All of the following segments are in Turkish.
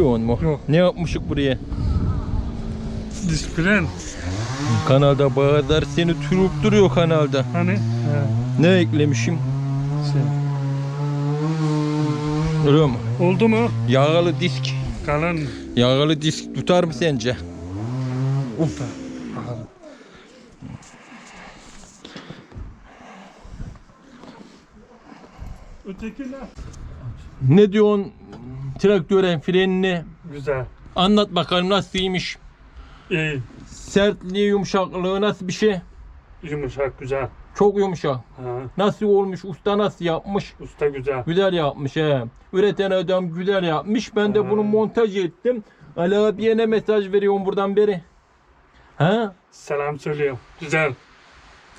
Bilmiyor mu? Yok. Ne yapmışık buraya? Dispren. Kanalda bazılar seni türüp duruyor kanalda. Hani? He. Ne eklemişim? Şey. Öyle mi? Oldu mu? Yağlı disk. Kalan. Yağlı disk tutar mı sence? Ufta. Bakalım. Öteki ne? Ne diyorsun traktörün frenini? Güzel. Anlat bakalım nasılymış? İyi. Sertliği, yumuşaklığı nasıl bir şey? Yumuşak güzel. Çok yumuşak. Ha. Nasıl olmuş? Usta nasıl yapmış? Usta güzel. Güzel yapmış he. Üreten adam güzel yapmış. Ben de bunu Ha. montaj ettim. Ali abiye ne mesaj veriyorum buradan beri? Ha? Selam söylüyorum. Güzel.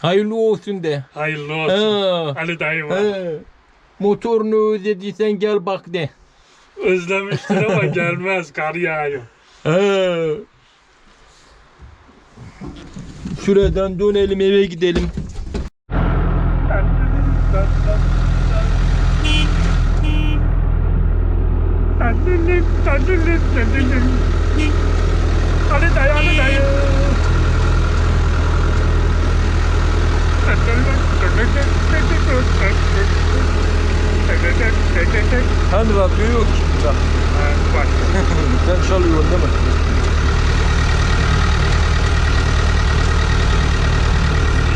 Hayırlı olsun de. Hayırlı olsun. Ha. Ali dayı var. He. Motorunu özlediysen gel bak de. Özlemiştir ama gelmez. Kar yağıyor. He. Şuradan dönelim eve gidelim. Ali dayı, Ali dayı. Hani radyo yok ki. Bak. Sen çalıyorsun değil mi?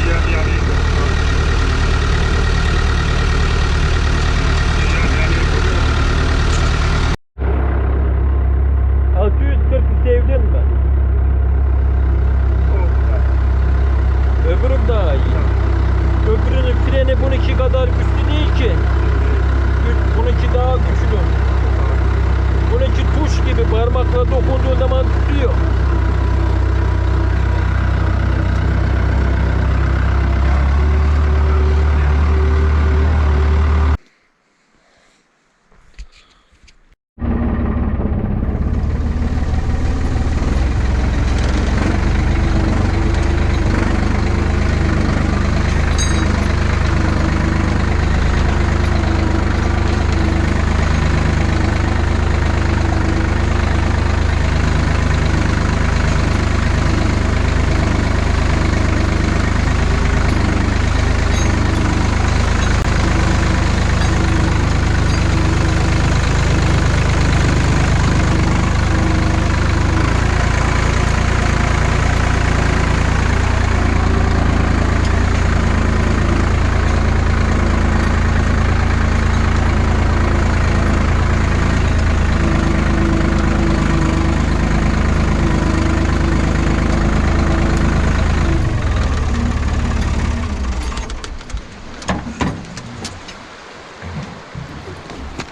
Ya- yani- Ya- 640 sevdin mi? Öbürüm daha iyi. Öbürünün freni bununki kadar güçlü değil ki. Gü- Bununki daha güçlü. Bununki tuş gibi parmakla dokunduğun zaman tutuyor.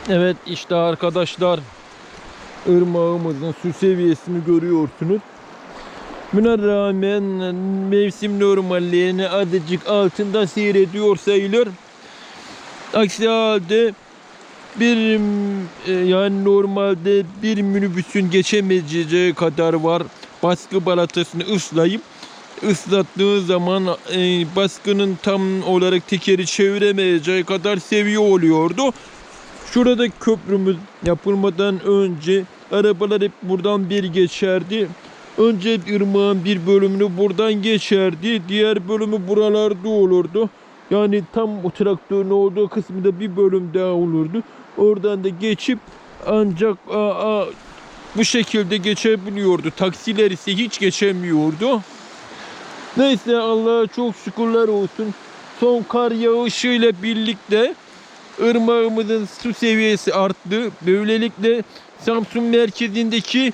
Evet işte arkadaşlar ırmağımızın su seviyesini görüyorsunuz. Buna rağmen mevsim normalliğini azıcık altında seyrediyor sayılır. Aksi halde bir e, yani normalde bir minibüsün geçemeyeceği kadar var. Baskı balatasını ıslayıp ıslattığı zaman e, baskının tam olarak tekeri çeviremeyeceği kadar seviye oluyordu. Şurada köprümüz yapılmadan önce arabalar hep buradan bir geçerdi. Önce ırmağın bir bölümünü buradan geçerdi. Diğer bölümü buralarda olurdu. Yani tam o traktörün olduğu kısmında bir bölüm daha olurdu. Oradan da geçip ancak aa, aa, bu şekilde geçebiliyordu. Taksiler ise hiç geçemiyordu. Neyse Allah'a çok şükürler olsun. Son kar yağışıyla birlikte ırmağımızın su seviyesi arttı. Böylelikle Samsun merkezindeki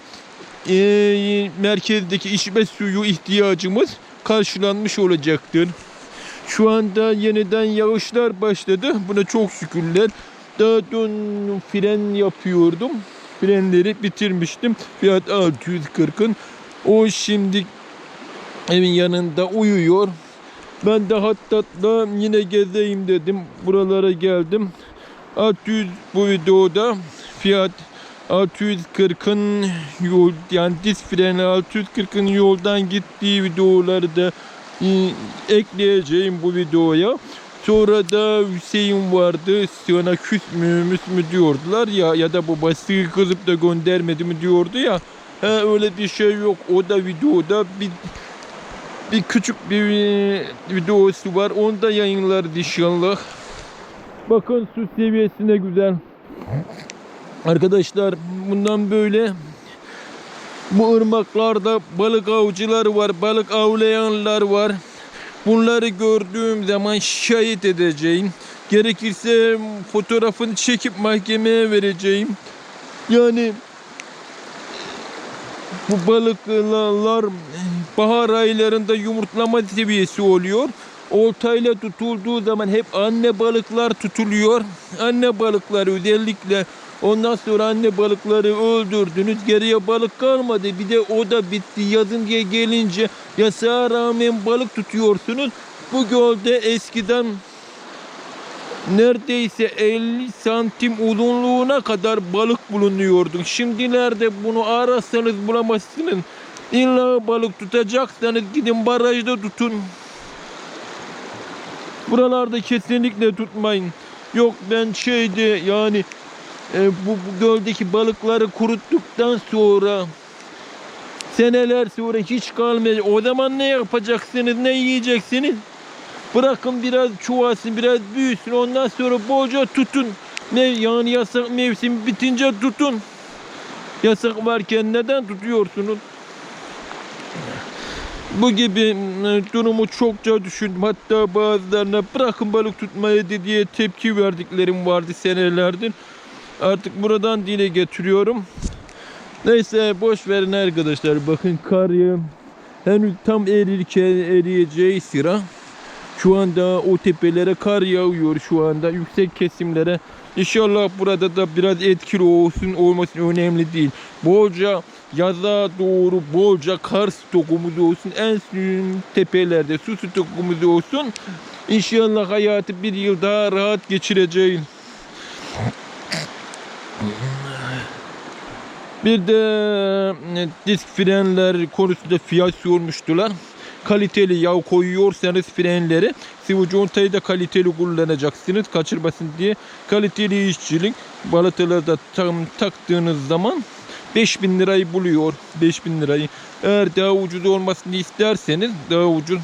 eee merkezdeki içme suyu ihtiyacımız karşılanmış olacaktır. Şu anda yeniden yağışlar başladı. Buna çok şükürler. Daha dün fren yapıyordum. Frenleri bitirmiştim. Fiyat 640'ın. O şimdi evin yanında uyuyor. Ben de hatta yine gezeyim dedim. Buralara geldim. 600 bu videoda fiyat 640'ın yol yani disk freni 640'ın yoldan gittiği videoları da ekleyeceğim bu videoya. Sonra da Hüseyin vardı. Sana küs mü müs mü diyordular ya ya da babası kızıp da göndermedi mi diyordu ya. Ha, öyle bir şey yok. O da videoda bir bir küçük bir e, videosu var. Onu da yayınlar inşallah. Bakın su seviyesi ne güzel. Arkadaşlar bundan böyle bu ırmaklarda balık avcıları var, balık avlayanlar var. Bunları gördüğüm zaman şahit edeceğim. Gerekirse fotoğrafını çekip mahkemeye vereceğim. Yani bu balıklar bahar aylarında yumurtlama seviyesi oluyor. Oltayla tutulduğu zaman hep anne balıklar tutuluyor. Anne balıklar özellikle ondan sonra anne balıkları öldürdünüz. Geriye balık kalmadı. Bir de o da bitti. Yazın diye gelince yasağa rağmen balık tutuyorsunuz. Bu gölde eskiden neredeyse 50 santim uzunluğuna kadar balık bulunuyordu. Şimdilerde bunu arasanız bulamazsınız. İlla balık tutacaksanız gidin barajda tutun. Buralarda kesinlikle tutmayın. Yok ben şeydi yani e, bu, bu göldeki balıkları kuruttuktan sonra seneler sonra hiç kalmayacak. O zaman ne yapacaksınız, ne yiyeceksiniz? Bırakın biraz çuvasın, biraz büyüsün. Ondan sonra bolca tutun. Ne yani yasak mevsim bitince tutun. Yasak varken neden tutuyorsunuz? Bu gibi e, durumu çokça düşündüm. Hatta bazılarına bırakın balık tutmayı diye tepki verdiklerim vardı senelerdir. Artık buradan dile getiriyorum. Neyse boş verin arkadaşlar. Bakın kar yağ henüz tam erirken eriyeceği sıra. Şu anda o tepelere kar yağıyor şu anda yüksek kesimlere. İnşallah burada da biraz etkili olsun olması önemli değil. Bolca yaza doğru bolca kar stokumuz olsun. En suyun tepelerde su stokumuz olsun. İnşallah hayatı bir yıl daha rahat geçireceğiz. Bir de e, disk frenler konusunda fiyat sormuştular. Kaliteli yağ koyuyorsanız frenleri sıvı contayı da kaliteli kullanacaksınız kaçırmasın diye. Kaliteli işçilik balatalarda tam taktığınız zaman 5000 lirayı buluyor. 5000 lirayı. Eğer daha ucuz olmasını isterseniz daha ucuz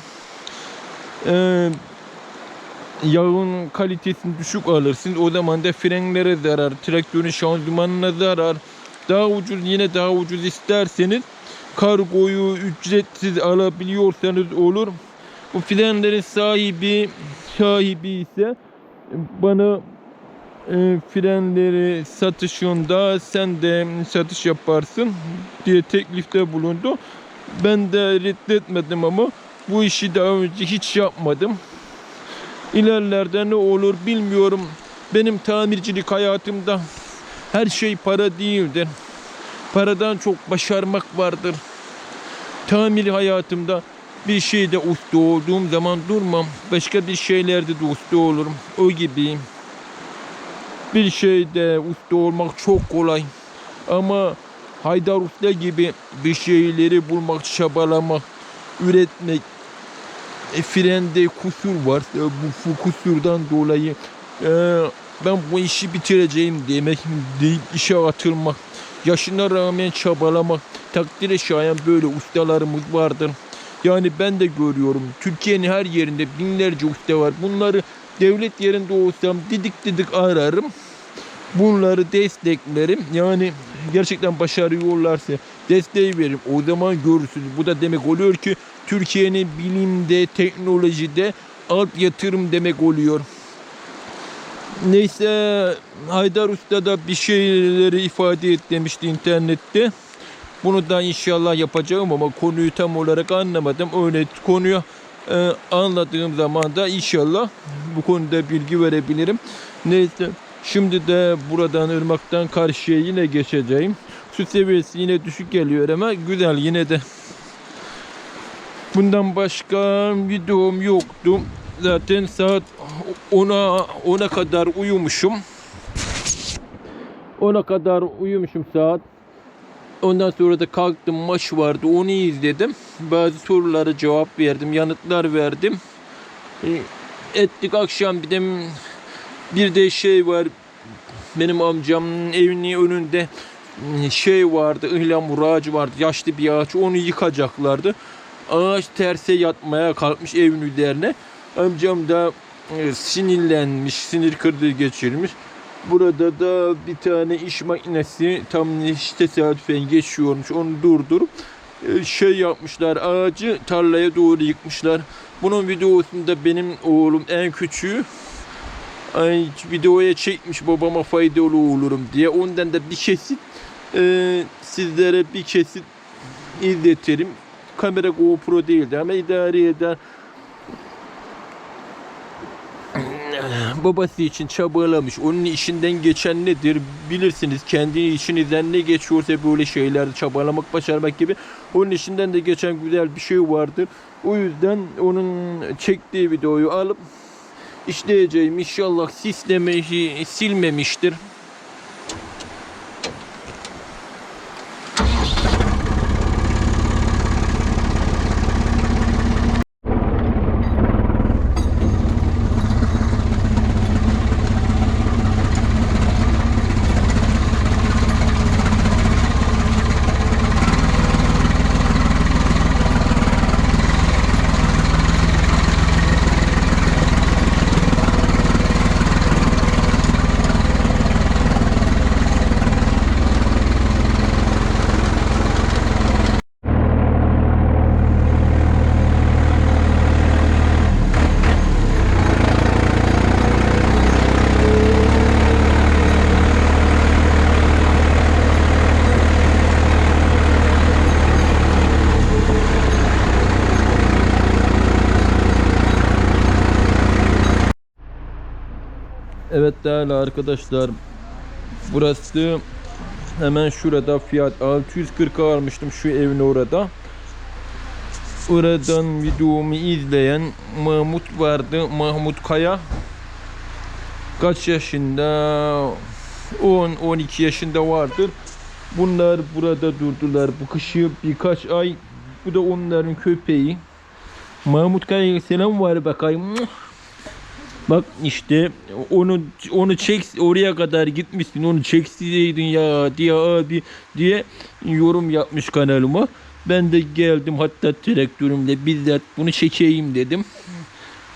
e, yağın kalitesini düşük alırsınız. O zaman da frenlere zarar, traktörün şanzımanına zarar. Daha ucuz yine daha ucuz isterseniz kargoyu ücretsiz alabiliyorsanız olur. Bu frenlerin sahibi sahibi ise bana frenleri satışında sen de satış yaparsın diye teklifte bulundu. Ben de reddetmedim ama bu işi daha önce hiç yapmadım. İlerlerde ne olur bilmiyorum. Benim tamircilik hayatımda her şey para değildir. Paradan çok başarmak vardır. Tamir hayatımda bir şeyde usta olduğum zaman durmam. Başka bir şeylerde de usta olurum. O gibiyim. Bir şeyde usta olmak çok kolay. Ama Haydar Usta gibi bir şeyleri bulmak, çabalamak, üretmek, e, frende kusur var. Bu, bu kusurdan dolayı e, ben bu işi bitireceğim demek deyip işe atılmak. Yaşına rağmen çabalamak. Takdire şayan böyle ustalarımız vardır. Yani ben de görüyorum. Türkiye'nin her yerinde binlerce usta var. Bunları devlet yerinde olsam didik didik ararım. Bunları desteklerim. Yani gerçekten başarıyorlarsa desteği veririm. O zaman görürsünüz. Bu da demek oluyor ki Türkiye'nin bilimde, teknolojide alt yatırım demek oluyor. Neyse Haydar Usta da bir şeyleri ifade et demişti internette. Bunu da inşallah yapacağım ama konuyu tam olarak anlamadım. Öyle konuyu e, anladığım zaman da inşallah bu konuda bilgi verebilirim. Neyse şimdi de buradan ırmaktan karşıya yine geçeceğim. Su seviyesi yine düşük geliyor ama güzel yine de. Bundan başka videom yoktu. Zaten saat 10'a 10'a kadar uyumuşum. 10'a kadar uyumuşum saat. Ondan sonra da kalktım maç vardı onu izledim. Bazı sorulara cevap verdim, yanıtlar verdim. E, ettik akşam bir de bir de şey var benim amcamın evinin önünde şey vardı ıhlamur ağacı vardı yaşlı bir ağaç onu yıkacaklardı. Ağaç terse yatmaya kalkmış evin üzerine. Amcam da e, sinirlenmiş sinir kırdığı geçirmiş. Burada da bir tane iş makinesi tam işte tesadüfen geçiyormuş onu durdurup e, şey yapmışlar ağacı tarlaya doğru yıkmışlar. Bunun videosunda benim oğlum en küçüğü ay, videoya çekmiş babama faydalı olurum diye. Ondan da bir kesit e, sizlere bir kesit izletirim. Kamera GoPro değildi ama idare eder. Babası için çabalamış. Onun işinden geçen nedir bilirsiniz. Kendi işinizden ne geçiyorsa böyle şeylerde çabalamak, başarmak gibi. Onun işinden de geçen güzel bir şey vardır. O yüzden onun çektiği videoyu alıp işleyeceğim. İnşallah sistemi silmemiştir. Evet değerli arkadaşlar. Burası hemen şurada fiyat 640 almıştım şu evin orada. Oradan videomu izleyen Mahmut vardı. Mahmut Kaya. Kaç yaşında? 10-12 yaşında vardır. Bunlar burada durdular. Bu kışı birkaç ay. Bu da onların köpeği. Mahmut Kaya'ya selam var bakayım. Bak işte onu onu çek oraya kadar gitmişsin onu çekseydin ya diye abi diye yorum yapmış kanalıma. Ben de geldim hatta traktörümle bizzat bunu çekeyim dedim.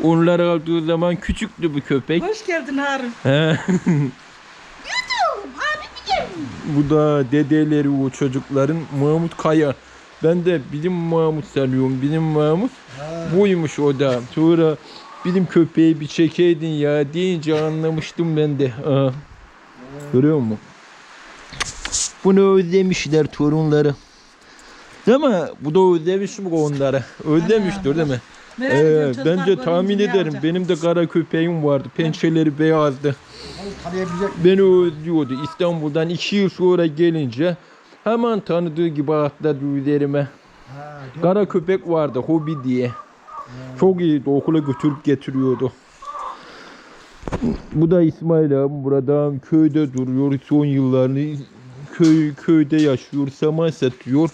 Onlar aldığı zaman küçüktü bu köpek. Hoş geldin Harun. He. Bu da dedeleri o çocukların Mahmut Kaya. Ben de bizim Mahmut sanıyorum. Bizim Mahmut buymuş o da. Sonra bizim köpeği bir çekeydin ya deyince anlamıştım ben de. Aa. Görüyor musun? Bunu özlemişler torunları. Değil mi? Bu da özlemiş mi onları? Özlemiştir değil mi? Merak Ee, çocuklar bence görünce tahmin ne ederim. yapacak? Benim de kara köpeğim vardı. Pençeleri beyazdı. Tanıyabilecek Beni özlüyordu. İstanbul'dan iki yıl sonra gelince hemen tanıdığı gibi atladı üzerime. Ha, Kara köpek vardı hobi diye. Çok iyiydi okula götürüp getiriyordu. Bu da İsmail abi burada köyde duruyor son yıllarını köy köyde yaşıyor saman satıyor.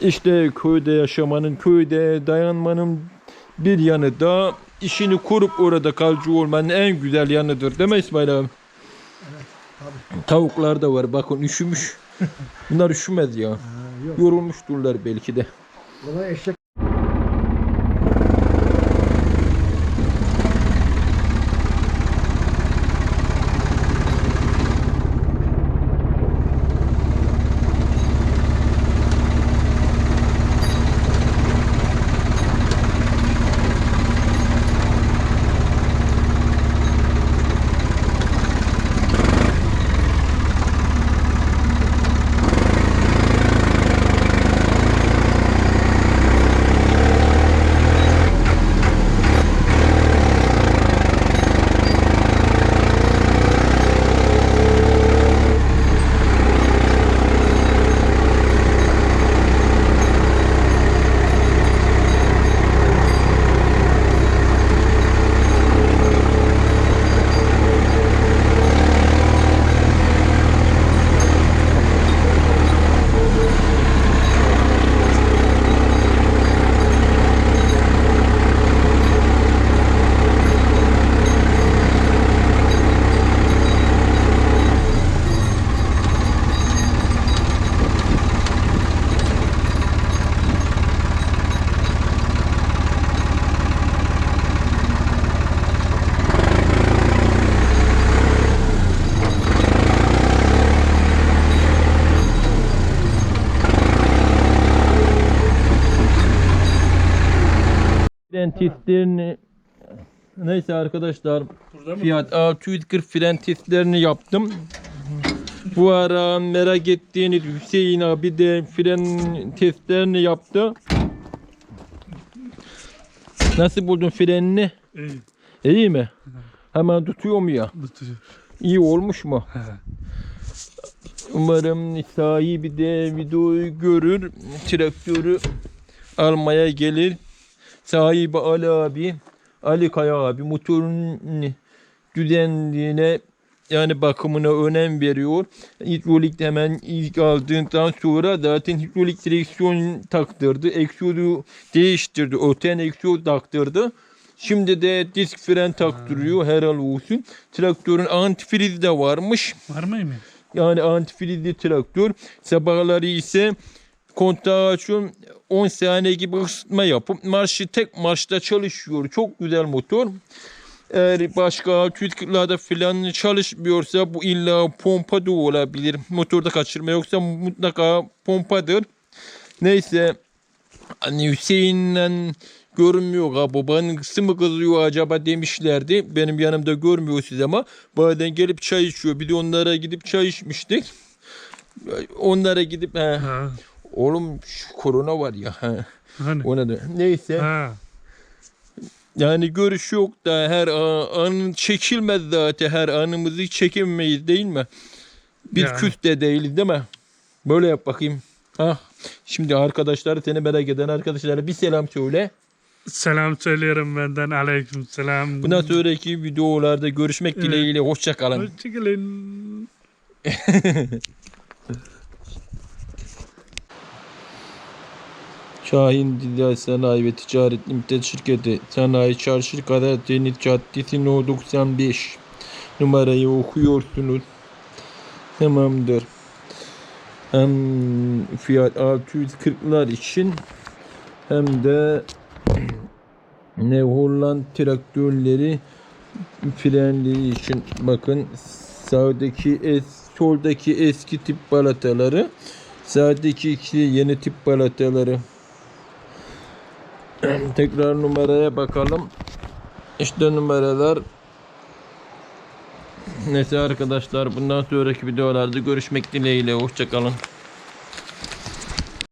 İşte köyde yaşamanın köyde dayanmanın bir yanı da işini kurup orada kalıcı olmanın en güzel yanıdır değil mi İsmail abi? Tavuklar da var bakın üşümüş. Bunlar üşümez ya. yok. Yorulmuşturlar belki de. Buna eşek testlerini Neyse arkadaşlar? Fiyat 640 fren testlerini yaptım. Bu ara merak ettiğiniz Hüseyin abi de fren testlerini yaptı. Nasıl buldun frenini? İyi. İyi mi? Hemen tutuyor mu ya? Tutuyor. İyi olmuş mu? Umarım sahibi de videoyu görür. Traktörü almaya gelir. Sahibi Ali abi, Ali Kaya abi motorun düzenliğine yani bakımına önem veriyor. Hidrolik hemen ilk aldığından sonra zaten hidrolik direksiyon taktırdı. Egzozu değiştirdi. Öten egzoz taktırdı. Şimdi de disk fren taktırıyor helal olsun. Traktörün antifriz de varmış. Var mı? Yani antifrizli traktör. Sabahları ise kontağı açıyorum. 10 saniye gibi ısıtma yapıp marşı tek marşta çalışıyor. Çok güzel motor. Eğer başka tütkülerde falan çalışmıyorsa bu illa pompa da olabilir. Motorda kaçırma yoksa mutlaka pompadır. Neyse hani Hüseyin'le görünmüyor ha babanın mı kızıyor acaba demişlerdi. Benim yanımda görmüyorsunuz ama bazen gelip çay içiyor. Bir de onlara gidip çay içmiştik. Onlara gidip he. Oğlum şu korona var ya Hani? ona da neyse Ha. yani görüş yok da her a- an çekilmez zaten her anımızı çekemeyiz değil mi? Biz Yani. küs de değiliz değil mi? Böyle yap bakayım. Ha. Şimdi arkadaşlar seni merak eden arkadaşlara bir selam söyle. Selam söylüyorum benden. Aleyküm selam. Bundan sonraki videolarda görüşmek dileğiyle hoşça kalın. Hoşçakalın. Şahin Dilya Sanayi ve Ticaret Limited Şirketi Sanayi Çarşı Kader Deniz Caddesi No 95 numarayı okuyorsunuz. Tamamdır. Hem fiyat 640'lar için hem de ne Holland traktörleri frenleri için bakın sağdaki es, soldaki eski tip balataları sağdaki iki yeni tip balataları tekrar numaraya bakalım. İşte numaralar. Neyse arkadaşlar bundan sonraki videolarda görüşmek dileğiyle. Hoşçakalın